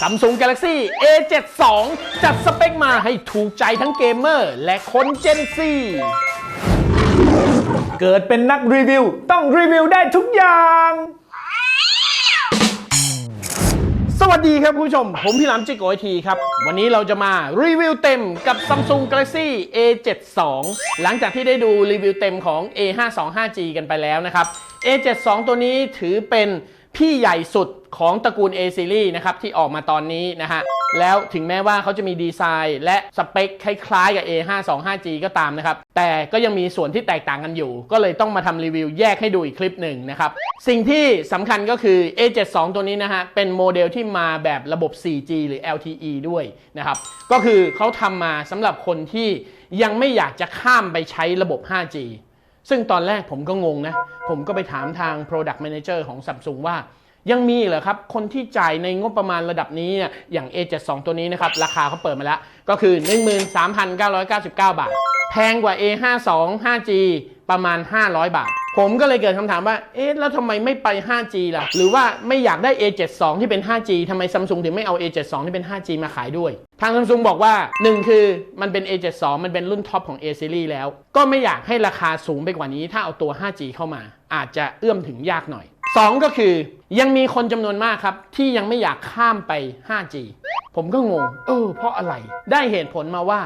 Samsung Galaxy A72 จัดสเปคมาให้ถูกใจทั้งเกมเมอร์ และคน Gen Z เกิดเป็นนักรีวิว ต้องรีวิวได้ทุกอย่าง สวัสดีครับคุณผู้ชม ผมพี่หลามจิกโกไอทีครับ วันนี้เราจะมารีวิวเต็มกับ Samsung Galaxy A72 หลังจากที่ได้ดูรีวิวเต็มของ A52 5G กันไปแล้วนะครับ A72 ตัวนี้ถือเป็น พี่ใหญ่สุดของตระกูล A Series นะครับที่ออกมาตอนนี้นะฮะแล้วถึงแม้ว่าเขาจะมีดีไซน์และสเปคคล้ายๆกับ A52 5G ก็ตามนะครับแต่ก็ยังมีส่วนที่แตกต่างกันอยู่ ก็เลยต้องมาทำรีวิวแยกให้ดูอีกคลิปหนึ่งนะครับสิ่งที่สำคัญก็คือ A72 ตัวนี้นะฮะเป็นโมเดลที่มาแบบระบบ 4G หรือ LTE ด้วยนะครับก็คือเขาทำมาสำหรับคนที่ยังไม่อยากจะข้ามไปใช้ระบบ 5G ซึ่งตอนแรกผมก็งงนะ ผมก็ไปถามทาง Product Manager ของ Samsung ว่า ยังมีเหรอครับ คนที่จ่ายในงบประมาณระดับนี้เนี่ยอย่าง A72 ตัวนี้นะครับ ราคาเขาเปิดมาแล้ว ก็คือ 13,999 บาท แพงกว่า A52 5G ประมาณ 500 บาท ผมก็เลยเกิดคำถามว่า เอ๊ะ แล้วทำไมไม่ไป 5G ล่ะ หรือว่าไม่อยากได้ A72 ที่เป็น 5G ทำไม Samsung ถึงไม่เอา A72 ที่เป็น 5G มาขายด้วย ทาง Samsung บอกว่า 1 คือมันเป็น A72 มันเป็นรุ่นท็อปของ A series แล้ว ก็ไม่อยากให้ราคาสูงไปกว่านี้ ถ้าเอาตัว 5G เข้ามา อาจจะเอื้อมถึงยากหน่อย 2 ก็คือยังมีคนจำนวนมากครับ ที่ยังไม่อยากข้ามไป 5G ผมก็งง เออ เพราะอะไร ได้เหตุผลมาว่า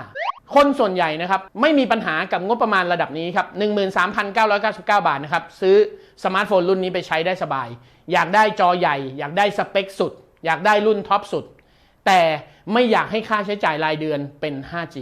คนส่วนใหญ่นะครับไม่มีปัญหากับงบประมาณระดับนี้ครับ 13,999 บาทนะครับซื้อสมาร์ทโฟนรุ่นนี้ไปใช้ได้สบาย อยากได้จอใหญ่ อยากได้สเปคสุด อยากได้รุ่นท็อปสุด แต่ไม่อยากให้ค่าใช้จ่ายรายเดือนเป็น 5G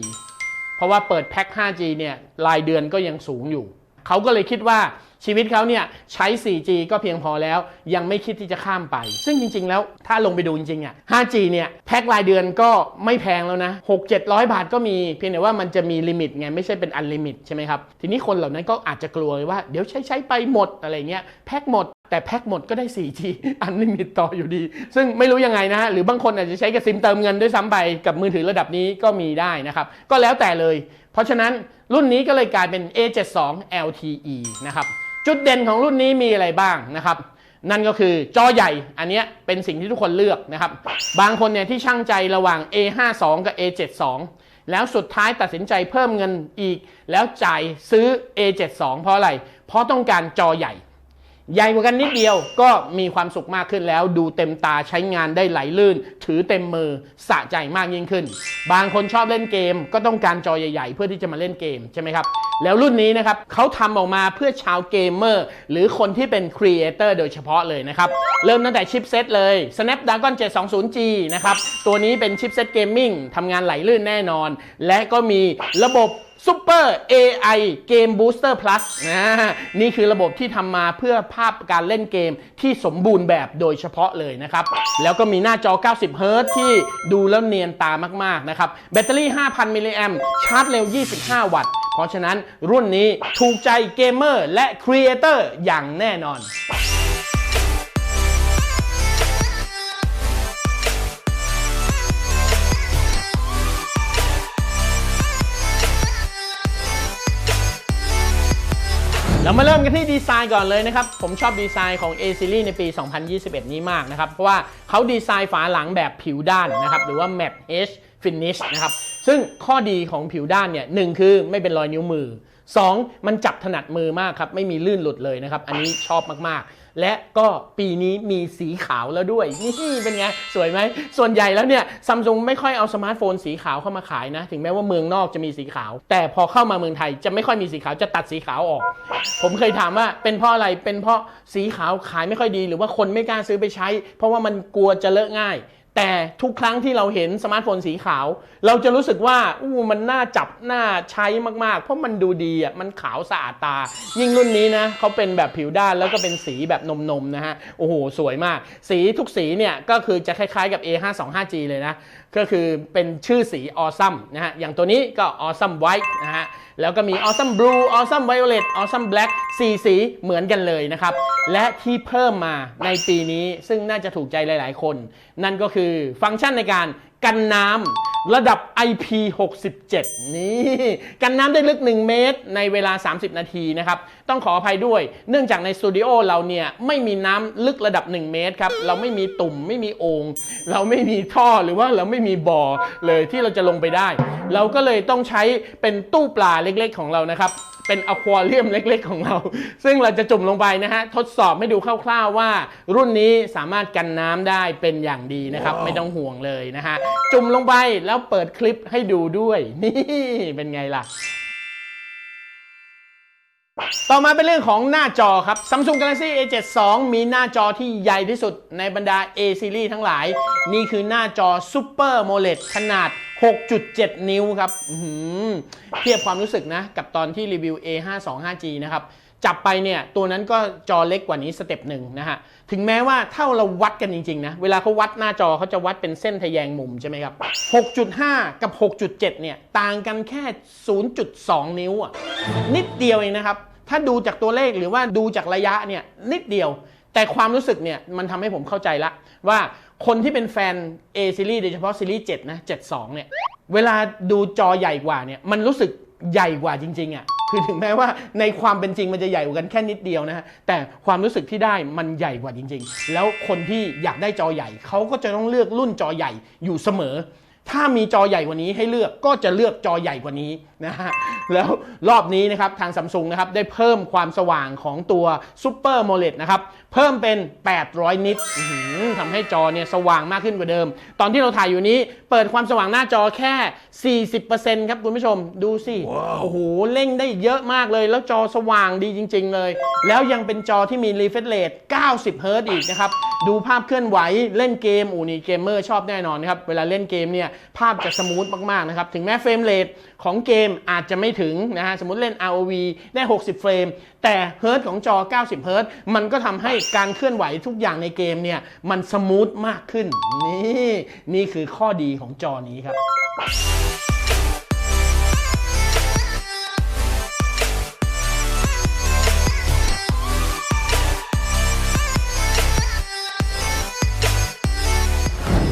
เพราะว่าเปิดแพ็ค 5G เนี่ยรายเดือนก็ยังสูงอยู่ เขาก็เลยคิดว่าชีวิตเขาเนี่ยใช้ 4G ก็เพียงพอแล้ว ยังไม่คิดที่จะข้ามไป ซึ่งจริง ๆ แล้วถ้าลงไปดูจริงๆอะ 5G เนี่ยแพ็ครายเดือนก็ไม่แพงแล้วนะ 6 700 บาทก็มี เพียงแต่ว่ามันจะมีลิมิตไง ไม่ใช่เป็นอันลิมิตใช่ไหมครับ ทีนี้คนเหล่านั้นก็อาจจะกลัวว่าเดี๋ยวใช้ใช้ไปหมดอะไรเงี้ยแพ็คหมดแต่แพ็คหมดก็ได้ 4G อันลิมิตต่ออยู่ดี ซึ่งไม่รู้ยังไงนะฮะ หรือบางคนอาจจะใช้กับซิมเติมเงินด้วยซ้ำไป กับมือถือระดับนี้ก็มีได้นะครับ ก็แล้วแต่เลย ราะฉะนั้นรุ่นนี้ก็เลยกลายเป็น A72 LTE นะครับ จุดเด่นของรุ่นนี้มีอะไรบ้างนะครับ นั่นก็คือจอใหญ่ อันนี้เป็นสิ่งที่ทุกคนเลือกนะครับ บางคนเนี่ยที่ช่างใจระหว่าง A52 กับ A72 แล้วสุดท้ายตัดสินใจเพิ่มเงินอีก แล้วจ่ายซื้อ A72 เพราะอะไร เพราะต้องการจอใหญ่ ใหญ่กว่ากันนิดเดียวก็มีความสุขมากขึ้นแล้ว ดูเต็มตาใช้งานได้ไหลลื่น ถือเต็มมือสะใจมากยิ่งขึ้น บางคนชอบเล่นเกม ก็ต้องการจอใหญ่ ๆ เพื่อที่จะมาเล่นเกมใช่ไหมครับแล้วรุ่นนี้นะครับเขาทำออกมาเพื่อชาวเกมเมอร์หรือคนที่เป็นครีเอเตอร์โดยเฉพาะเลยนะครับ เริ่มตั้งแต่ชิปเซตเลย Snapdragon 720G นะครับ ตัวนี้เป็นชิปเซตเกมมิ่งทำงานไหลลื่นแน่นอน และก็มีระบบ Super AI Game Booster Plus นะนี่คือระบบที่ทำมาเพื่อภาพการเล่นเกมที่สมบูรณ์แบบโดยเฉพาะเลยนะครับ แล้วก็มีหน้าจอ 90เฮิรตที่ดูแล้วเนียนตามาก ๆ นะครับ แบตเตอรี่ 5,000 มิลลิแอมชาร์จเร็ว 25 วัตต์ เพราะฉะนั้นรุ่นนี้ถูกใจเกมเมอร์และครีเอเตอร์อย่างแน่นอน เรามาเริ่มกันที่ดีไซน์ก่อนเลยนะครับ ผมชอบดีไซน์ของ A Series ในปี 2021 นี้มากนะครับ เพราะว่าเขาดีไซน์ฝาหลังแบบผิวด้านนะครับ หรือว่า Map H Finish นะครับ ซึ่งข้อดีของผิวด้านเนี่ยหนึ่งคือไม่เป็นรอยนิ้วมือ 2. มันจับถนัดมือมากครับ ไม่มีลื่นหลุดเลยนะครับ อันนี้ชอบมากๆ และก็ปีนี้มีสีขาวแล้วด้วย นี่เป็นไง สวยไหม ส่วนใหญ่แล้วเนี่ยซัมซุงไม่ค่อยเอาสมาร์ทโฟนสีขาวเข้ามาขายนะ ถึงแม้ว่าเมืองนอกจะมีสีขาว แต่พอเข้ามาเมืองไทยจะไม่ค่อยมีสีขาวจะตัดสีขาวออก ผมเคยถามว่าเป็นเพราะอะไรเป็นเพราะสีขาวขายไม่ค่อยดี หรือว่าคนไม่กล้าซื้อไปใช้ เพราะว่ามันกลัวจะเลอะง่าย แต่ทุกครั้งที่เราเห็นสมาร์ทโฟนสีขาว เราจะรู้สึกว่าอู้มันน่าจับน่าใช้มากๆ เพราะมันดูดีอะมันขาวสะอาดตา ยิ่งรุ่นนี้นะเขาเป็นแบบผิวด้านแล้วก็เป็นสีแบบนมๆนะฮะโอ้โหสวยมาก สีทุกสีเนี่ยก็คือจะคล้ายๆกับ A525G เลยนะ ก็คือเป็นชื่อสี Awesome นะฮะอย่างตัวนี้ก็ Awesome White นะฮะ แล้วก็มี Awesome Blue Awesome Violet Awesome Black สีสีเหมือนกันเลยนะครับ และที่เพิ่มมาในปีนี้ซึ่งน่าจะถูกใจหลาย ๆ คน นั่นก็คือฟังก์ชันในการ กันน้ำระดับ IP67 นี่กันน้ำได้ลึก 1 เมตรในเวลา 30 นาทีนะครับ ต้องขออภัยด้วย เนื่องจากในสตูดิโอเราเนี่ยไม่มีน้ำลึกระดับ 1 เมตรครับ เราไม่มีตุ่มไม่มีโอง่งเราไม่มีท่อหรือว่าเราไม่มีบ่อเลยที่เราจะลงไปได้ เราก็เลยต้องใช้เป็นตู้ปลาเล็กๆของเรานะครับ เป็นอควาเรียมเล็กๆของเรา ซึ่งเราจะจุ่มลงไปนะฮะ ทดสอบให้ดูคร่าวๆว่า รุ่นนี้สามารถกันน้ำได้เป็นอย่างดีนะครับ ไม่ต้องห่วงเลยนะฮะ จุ่มลงไปแล้วเปิดคลิปให้ดูด้วย นี่เป็นไงล่ะ ต่อมาเป็นเรื่องของหน้าจอครับ Samsung Galaxy A72 มีหน้าจอที่ใหญ่ที่สุดในบรรดา A Series ทั้งหลาย นี่คือหน้าจอ Super AMOLED ขนาด 6.7 นิ้วครับเทียบความรู้สึกนะ กับตอนที่รีวิว A525G นะครับ จับไปเนี่ยตัวนั้นก็จอเล็กกว่านี้สเต็ปหนึ่งนะฮะ ถึงแม้ว่าถ้าเราวัดกันจริงๆนะ เวลาเขาวัดหน้าจอเขาจะวัดเป็นเส้นทะแยงมุมใช่ไหมครับ 6.5 กับ 6.7 เนี่ย ต่างกันแค่ 0.2 นิ้วอะนิดเดียวเองนะครับ ถ้าดูจากตัวเลขหรือว่าดูจากระยะเนี่ยนิดเดียว แต่ความรู้สึกเนี่ยมันทำให้ผมเข้าใจละ ว่าคนที่เป็นแฟน A series โดยเฉพาะซีรีส์7นะ72เนี่ยเวลาดูจอใหญ่กว่าเนี่ยมันรู้สึกใหญ่กว่าจริงๆอะคือถึงแม้ว่าในความเป็นจริงมันจะใหญ่กว่ากันแค่นิดเดียวนะฮะแต่ความรู้สึกที่ได้มันใหญ่กว่าจริง ๆ แล้วคนที่อยากได้จอใหญ่เขาก็จะต้องเลือกรุ่นจอใหญ่อยู่เสมอ ถ้ามีจอใหญ่กว่านี้ให้เลือกก็จะเลือกจอใหญ่กว่านี้นะฮะแล้วรอบนี้นะครับทางซัมซุงนะครับได้เพิ่มความสว่างของตัว Super AMOLED นะครับเพิ่มเป็น 800 นิตอื้อหือทำให้จอเนี่ยสว่างมากขึ้นกว่าเดิม ตอนที่เราถ่ายอยู่นี้เปิดความสว่างหน้าจอแค่ 40%ครับคุณผู้ชมดูสิโอ้โหเร่งได้เยอะมากเลย แล้วจอสว่างดีจริง ๆ เลย แล้วยังเป็นจอที่มี refresh rate 90 เฮิร์ตอีกนะครับดูภาพเคลื่อนไหวเล่นเกมอูนี่เกมเมอร์ชอบแน่นอนนะครับเวลาเล่นเกมเนี่ยภาพจะสมูทมากๆนะครับถึงแม้เฟรมเรทของเกมอาจจะไม่ถึงนะฮะสมมติเล่น ROV ได้ 60 เฟรม แต่เฮิร์ตของจอ 90 เฮิร์ตมันก็ทำให้การเคลื่อนไหวทุกอย่างในเกมเนี่ยมันสมูทมากขึ้น นี่นี่คือข้อดีของจอนี้ครับ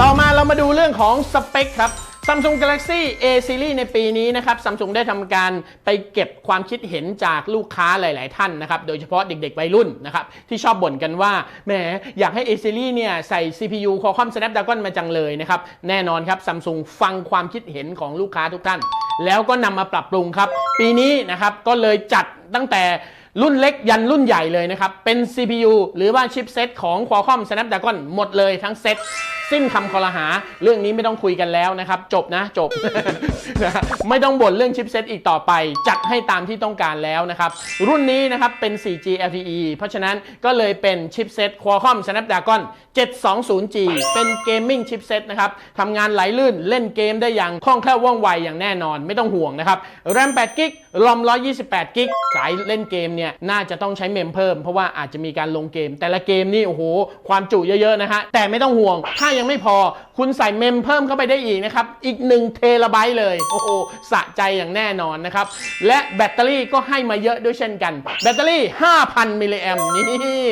ต่อมาเรามาดูเรื่องของสเปคครับ Samsung Galaxy A Series ในปีนี้นะครับ Samsung ได้ทำการไปเก็บความคิดเห็นจากลูกค้าหลาย ๆ ท่านนะครับ โดยเฉพาะเด็ก ๆ วัยรุ่นนะครับ ที่ชอบบ่นกันว่า แหม อยากให้ A Series เนี่ยใส่ CPU Qualcomm Snapdragon มาจังเลยนะครับ แน่นอนครับ Samsung ฟังความคิดเห็นของลูกค้าทุกท่าน แล้วก็นำมาปรับปรุงครับ ปีนี้นะครับก็เลยจัดตั้งแต่รุ่นเล็กยันรุ่นใหญ่เลยนะครับ เป็น CPU หรือว่าชิปเซตของ Qualcomm Snapdragon หมดเลยทั้งเซตสิ้นคำคอรหา เรื่องนี้ไม่ต้องคุยกันแล้วนะครับ จบนะจบนะไม่ต้องบ่นเรื่องชิปเซตอีกต่อไป จัดให้ตามที่ต้องการแล้วนะครับ รุ่นนี้นะครับเป็น 4G LTE เพราะฉะนั้นก็เลยเป็นชิปเซต Qualcomm Snapdragon 720G เป็นเกมมิ่งชิปเซตนะครับทำงานไหลลื่นเล่นเกมได้อย่างคล่องแคล่วว่องไวอย่างแน่นอน ไม่ต้องห่วงนะครับ RAM 8 g b ROM 128 g b สายเล่นเกมเนี่ยน่าจะต้องใช้เมมเพิ่มเพราะว่าอาจจะมีการลงเกม แต่ละเกมนี่โอ้โหความจุเยอะๆนะฮะแต่ไม่ต้องห่วงถ้ายังไม่พอ คุณใส่เมมเพิ่มเข้าไปได้อีกนะครับ อีก 1 เทราไบต์เลย โอ้โห สะใจอย่างแน่นอนนะครับ และแบตเตอรี่ก็ให้มาเยอะด้วยเช่นกัน แบตเตอรี่ 5,000 มิลลิแอมนี่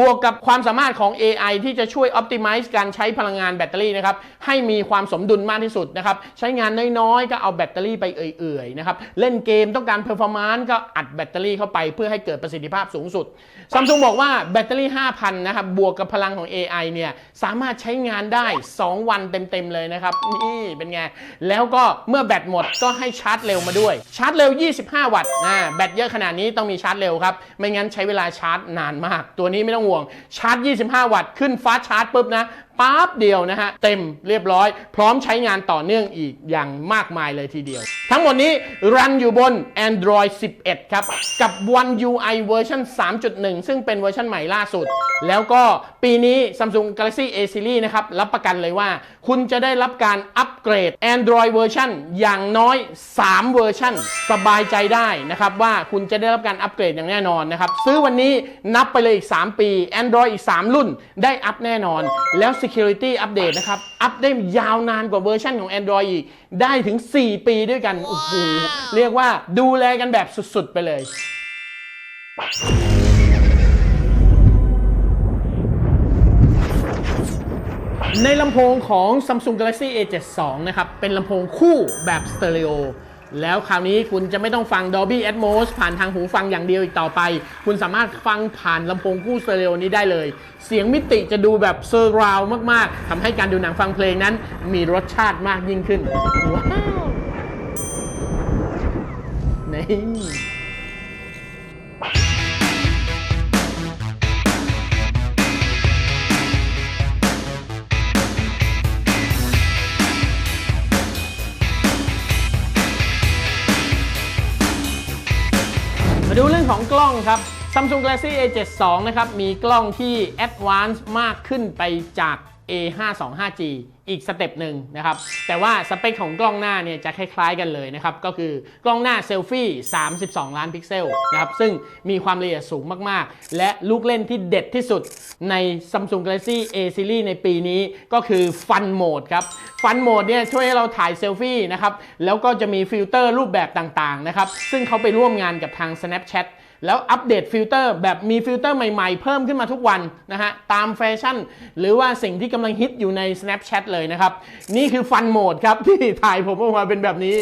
บวกกับความสามารถของ AI ที่จะช่วย optimize การใช้พลังงานแบตเตอรี่นะครับ ให้มีความสมดุลมากที่สุดนะครับ ใช้งานน้อยๆ ก็เอาแบตเตอรี่ไปเอื่อยๆ นะครับ เล่นเกมต้องการ performance ก็อัดแบตเตอรี่เข้าไปเพื่อให้เกิดประสิทธิภาพสูงสุดซัมซุงบอกว่าแบตเตอรี่ 5,000 นะครับ บวกกับพลังของ AI เนี่ย สามารถใช้งานได้ 2 วันเต็มๆเลยนะครับ นี่เป็นไง แล้วก็เมื่อแบตหมดก็ให้ชาร์จเร็วมาด้วย ชาร์จเร็ว 25 วัตต์นะแบตเยอะขนาดนี้ต้องมีชาร์จเร็วครับ ไม่งั้นใช้เวลาชาร์จนานมาก ตัวนี้ไม่ต้องห่วงชาร์จ 25 วัตต์ขึ้นฟาสชาร์จปุ๊บนะ ปั๊บเดียวนะฮะ เต็มเรียบร้อย พร้อมใช้งานต่อเนื่องอีกอย่างมากมายเลยทีเดียว ทั้งหมดนี้รันอยู่บน Android 11 ครับ กับ One UI เวอร์ชัน3.1 ซึ่งเป็นเวอร์ชันใหม่ล่าสุด แล้วก็ปีนี้ Samsung Galaxy A Series นะครับ รับประกันเลยว่า คุณจะได้รับการอัปเกรด Android เวอร์ชันอย่างน้อย 3 เวอร์ชันสบายใจได้นะครับว่าคุณจะได้รับการอัปเกรดอย่างแน่นอนนะครับซื้อวันนี้นับไปเลยอีก 3 ปี Android อีก 3 รุ่นได้อัปแน่นอนแล้ว Security Update นะครับ อัปได้ยาวนานกว่าเวอร์ชันของ Android อีก ได้ถึง 4 ปีด้วยกัน โอ้โห เรียกว่าดูแลกันแบบสุด ๆ ไปเลยมในลำโพงของ Samsung Galaxy A72 นะครับ เป็นลำโพงคู่แบบสเตอริโอ แล้วคราวนี้คุณจะไม่ต้องฟัง Dolby Atmos ผ่านทางหูฟังอย่างเดียวอีกต่อไป คุณสามารถฟังผ่านลำโพงคู่สเตอริโอนี้ได้เลย เสียงมิติจะดูแบบเซอร์ราวมาก ๆทำให้การดูหนังฟังเพลงนั้น มีรสชาติมากยิ่งขึ้น ว้าวนี่ ดูเรื่องของกล้องครับ Samsung Galaxy A72 นะครับ มีกล้องที่ Advanced มากขึ้นไปจาก A525G อีกสเต็ปหนึ่งนะครับ แต่ว่าสเปคของกล้องหน้าเนี่ยจะคล้ายๆกันเลยนะครับ ก็คือกล้องหน้าเซลฟี่ 32 ล้านพิกเซลนะครับ ซึ่งมีความละเอียดสูงมากๆ และลูกเล่นที่เด็ดที่สุดใน Samsung Galaxy A Series ในปีนี้ก็คือ Fun Mode ครับ Fun Mode เนี่ยช่วยให้เราถ่ายเซลฟี่นะครับ แล้วก็จะมีฟิลเตอร์รูปแบบต่างๆนะครับ ซึ่งเขาไปร่วมงานกับทาง Snapchat แล้วอัปเดตฟิลเตอร์แบบมีฟิลเตอร์ใหม่ๆ เพิ่มขึ้นมาทุกวันนะฮะตามแฟชั่น หรือว่าสิ่งที่กำลังฮิตอยู่ใน Snapchat เลยนะครับ นี่คือฟันโหมดครับที่ถ่ายผมออกมาเป็นแบบนี้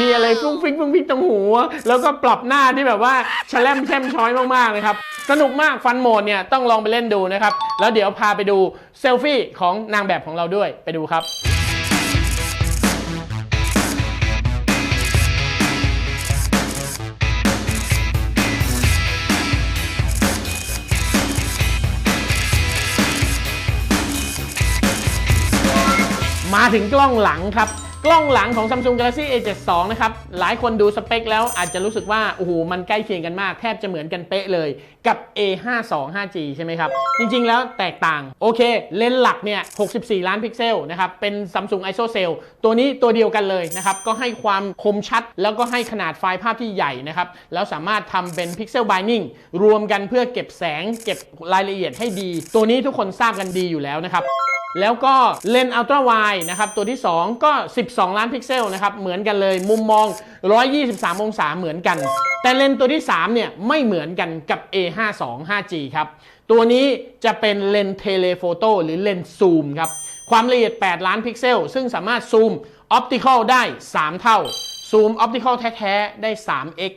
มีอะไรฟุ้งฟิ้งฟุ้งฟิ้งตรงหัว แล้วก็ปรับหน้าที่แบบว่าแฉลมแช่มช้อยมากๆนะครับ สนุกมากฟันโหมดเนี่ยต้องลองไปเล่นดูนะครับ แล้วเดี๋ยวพาไปดูเซลฟี่ของนางแบบของเราด้วยไปดูครับ มาถึงกล้องหลังครับ กล้องหลังของ Samsung Galaxy A72 นะครับ หลายคนดูสเปคแล้วอาจจะรู้สึกว่า โอ้โห มันใกล้เคียงกันมาก แทบจะเหมือนกันเป๊ะเลยกับ A525G ใช่ไหมครับ จริงๆแล้วแตกต่าง โอเค เลนส์หลักเนี่ย 64 ล้านพิกเซลนะครับ เป็น Samsung ISOCELL ตัวนี้ตัวเดียวกันเลยนะครับ ก็ให้ความคมชัด แล้วก็ให้ขนาดไฟล์ภาพที่ใหญ่นะครับ แล้วสามารถทำเป็น Pixel Binding รวมกันเพื่อเก็บแสง เก็บรายละเอียดให้ดี ตัวนี้ทุกคนทราบกันดีอยู่แล้วนะครับ แล้วก็เลนส์อัลตร้าไวนะครับตัวที่ 2 ก็ 12 ล้านพิกเซลนะครับเหมือนกันเลยมุมมอง 123 องศาเหมือนกัน แต่เลนส์ตัวที่ 3 เนี่ยไม่เหมือนกันกับ A525G ครับตัวนี้จะเป็นเลนส์เทเลโฟโต้หรือเลนส์ซูมครับความละเอียด 8 ล้านพิกเซล ซึ่งสามารถซูมออปติคอลได้ 3 เท่าซูมออปติคอลแท้ ๆ ได้ 3x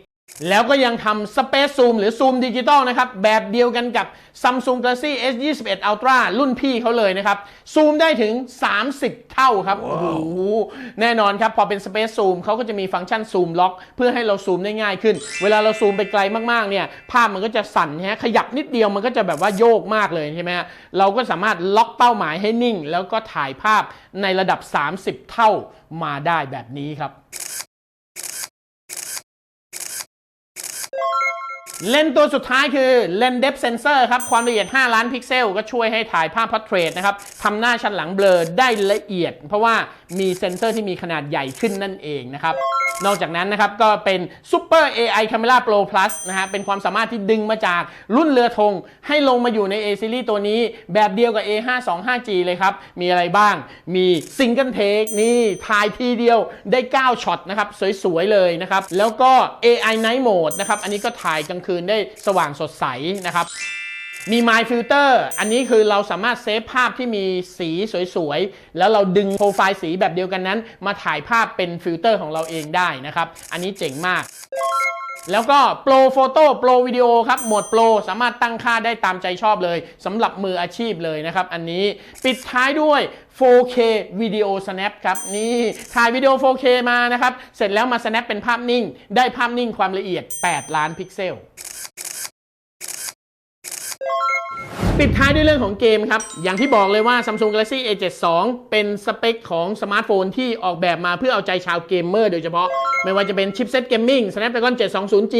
แล้วก็ยังทำ Space Zoom หรือซูมดิจิตอลนะครับ แบบเดียวกันกับ Samsung Galaxy S21 Ultra รุ่นพี่เขาเลยนะครับ ซูมได้ถึง 30 เท่าครับโอ้โหแน่นอนครับ พอเป็น Space Zoom เขาก็จะมีฟังก์ชันซูมล็อกเพื่อให้เราซูมได้ง่ายขึ้น เวลาเราซูมไปไกลมาก ๆ เนี่ย ภาพมันก็จะสั่นฮะขยับนิดเดียวมันก็จะแบบว่าโยกมากเลยใช่ไหมฮะเราก็สามารถล็อกเป้าหมายให้นิ่ง แล้วก็ถ่ายภาพในระดับ 30 เท่ามาได้แบบนี้ครับ เลนตัวสุดท้ายคือเลนส์ depth sensor ครับ ความละเอียด 5 ล้านพิกเซล ก็ช่วยให้ถ่ายภาพพอร์เทรตนะครับทำหน้าชั้นหลังเบลอได้ละเอียด เพราะว่ามีเซนเซอร์ที่มีขนาดใหญ่ขึ้นนั่นเองนะครับ นอกจากนั้นนะครับก็เป็น Super AI Camera Pro Plus นะฮะเป็นความสามารถที่ดึงมาจากรุ่นเรือธง ให้ลงมาอยู่ใน A Series ตัวนี้ แบบเดียวกับ A525G เลยครับ มีอะไรบ้างมี Single Take นี่ถ่ายทีเดียวได้ 9ช็อตนะครับ สวย ๆ เลยนะครับ แล้วก็ AI Night Mode นะครับ อันนี้ก็ถ่ายกลางคืนได้สว่างสดใสนะครับ มี My Filter อันนี้คือเราสามารถเซฟภาพที่มีสีสวยๆ แล้วเราดึงโปรไฟล์สีแบบเดียวกันนั้น มาถ่ายภาพเป็นฟิลเตอร์ของเราเองได้นะครับ อันนี้เจ๋งมากแล้วก็ Pro Photo Pro Video ครับโหมด Pro สามารถตั้งค่าได้ตามใจชอบเลยสำหรับมืออาชีพเลยนะครับ อันนี้ปิดท้ายด้วย 4K Video Snap ครับ นี่ถ่ายวิดีโอ 4K มานะครับ เสร็จแล้วมา snap เป็นภาพนิ่ง ได้ภาพนิ่งความละเอียด 8 ล้านพิกเซล ปิดท้ายด้วยเรื่องของเกมครับ อย่างที่บอกเลยว่า Samsung Galaxy A72 เป็นสเปคของสมาร์ทโฟนที่ออกแบบมาเพื่อเอาใจชาวเกมเมอร์โดยเฉพาะ ไม่ว่าจะเป็นชิปเซ็ตเกมมิ่ง Snapdragon 720G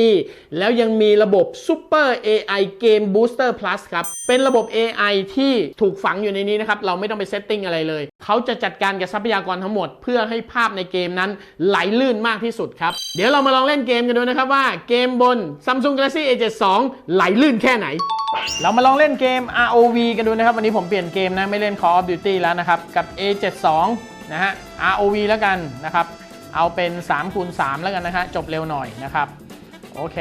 แล้วยังมีระบบ Super AI Game Booster Plus ครับ เป็นระบบ AI ที่ถูกฝังอยู่ในนี้นะครับ เราไม่ต้องไปเซตติ้งอะไรเลย เขาจะจัดการกับทรัพยากรทั้งหมด เพื่อให้ภาพในเกมนั้นไหลลื่นมากที่สุดครับ เดี๋ยวเรามาลองเล่นเกมกันดูนะครับว่าเกมบน Samsung Galaxy A72 ไหลลื่นแค่ไหนเรามาลองเล่นเกม ROV กันดูนะครับ วันนี้ผมเปลี่ยนเกมนะ ไม่เล่น Call of Duty แล้วนะครับ กับ A72 นะฮะ ROV แล้วกันนะครับ เอาเป็น3คูณ3แล้วกันนะฮะ จบเร็วหน่อยนะครับ โอเค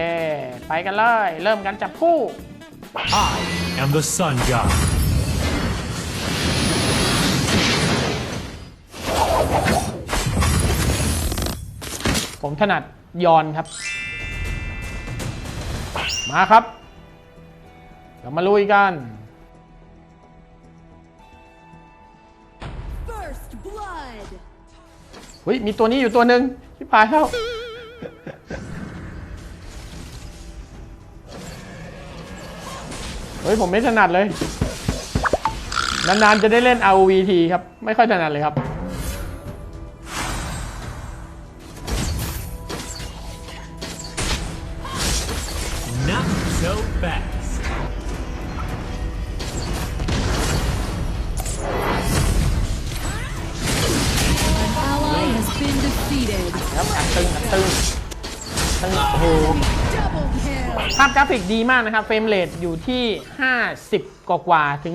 ไปกันเลย เริ่มกันจับคู่ I am the Sun God ผมถนัดยอนครับ มาครับ เรามาลุยกัน First blood. เฮ้ยมีตัวนี้อยู่ตัวหนึ่งที่พายเข้าเฮ้ยผมไม่ถนัดเลย นานๆจะได้เล่น ROV ทีครับ ไม่ค่อยถนัดเลยครับ ครับอัดตึงอัดตึงตึงโอ้โห Double kill. ภาพกราฟิกดีมากนะครับ เฟรมเรทอยู่ที่ 50 กว่าๆถึง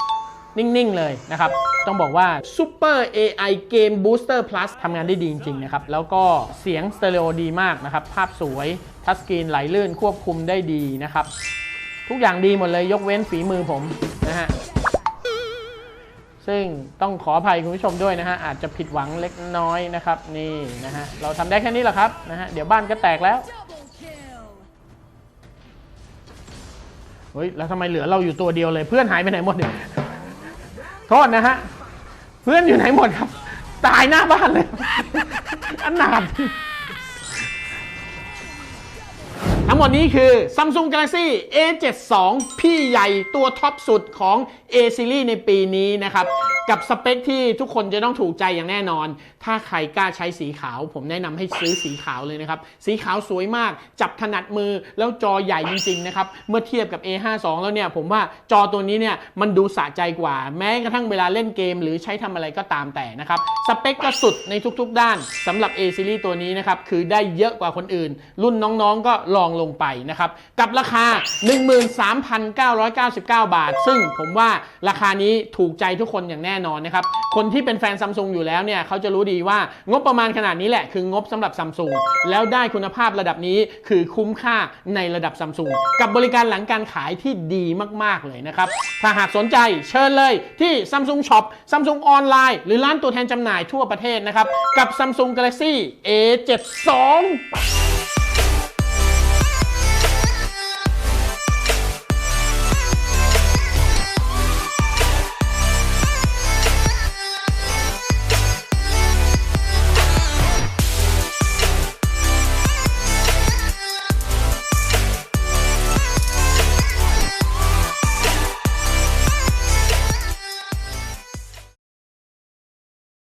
60 นิ่ง ๆ เลยนะครับ ต้องบอกว่า Super AI Game Booster Plus ทำงานได้ดีจริง ๆ นะครับ แล้วก็เสียงสเตอริโอดีมากนะครับ ภาพสวยทัชสกรีนไหลลื่นควบคุมได้ดีนะครับ ทุกอย่างดีหมดเลยยกเว้นฝีมือผมนะฮะ ซึ่งต้องขออภัยคุณผู้ชมด้วยนะฮะอาจจะผิดหวังเล็กน้อยนะครับนี่นะฮะเราทำได้แค่นี้แหละครับนะฮะเดี๋ยวบ้านก็แตกแล้วเฮ้ยแล้วทำไมเหลือเราอยู่ตัวเดียวเลยเพื่อนหายไปไหนหมดเนี่ยโทษนะฮะเพื่อนอยู่ไหนหมดครับ ตายหน้าบ้านเลย อันหนาด ทั้งหมดนี้คือ Samsung Galaxy A72 พี่ใหญ่ตัวท็อปสุดของ A Series ในปีนี้นะครับ กับสเปคที่ทุกคนจะต้องถูกใจอย่างแน่นอน ถ้าใครกล้าใช้สีขาว ผมแนะนำให้ซื้อสีขาวเลยนะครับ สีขาวสวยมาก จับถนัดมือแล้วจอใหญ่จริงๆนะครับ เมื่อเทียบกับ A52 แล้วเนี่ย ผมว่าจอตัวนี้เนี่ยมันดูสะใจกว่า แม้กระทั่งเวลาเล่นเกม หรือใช้ทำอะไรก็ตามแต่นะครับ สเปคก็สุดในทุกๆ ด้านสำหรับ A Series ตัวนี้นะครับ คือได้เยอะกว่าคนอื่น รุ่นน้องๆก็ลองลงไปนะครับ กับราคา 13,999 บาท ซึ่งผมว่าราคานี้ถูกใจทุกคนอย่างแน่น่นอนนะครับ คนที่เป็นแฟนซัมซุงอยู่แล้วเนี่ยเขาจะรู้ดีว่างบประมาณขนาดนี้แหละ คืองบสำหรับซัมซุงแล้วได้คุณภาพระดับนี้คือคุ้มค่าในระดับซัมซุงกับบริการหลังการขายที่ดีมากๆเลยนะครับ ถ้าหากสนใจเชิญเลยที่ Samsung Shop Samsung ออนไลน์หรือร้านตัวแทนจำหน่ายทั่วประเทศนะครับ กับ Samsung Galaxy A72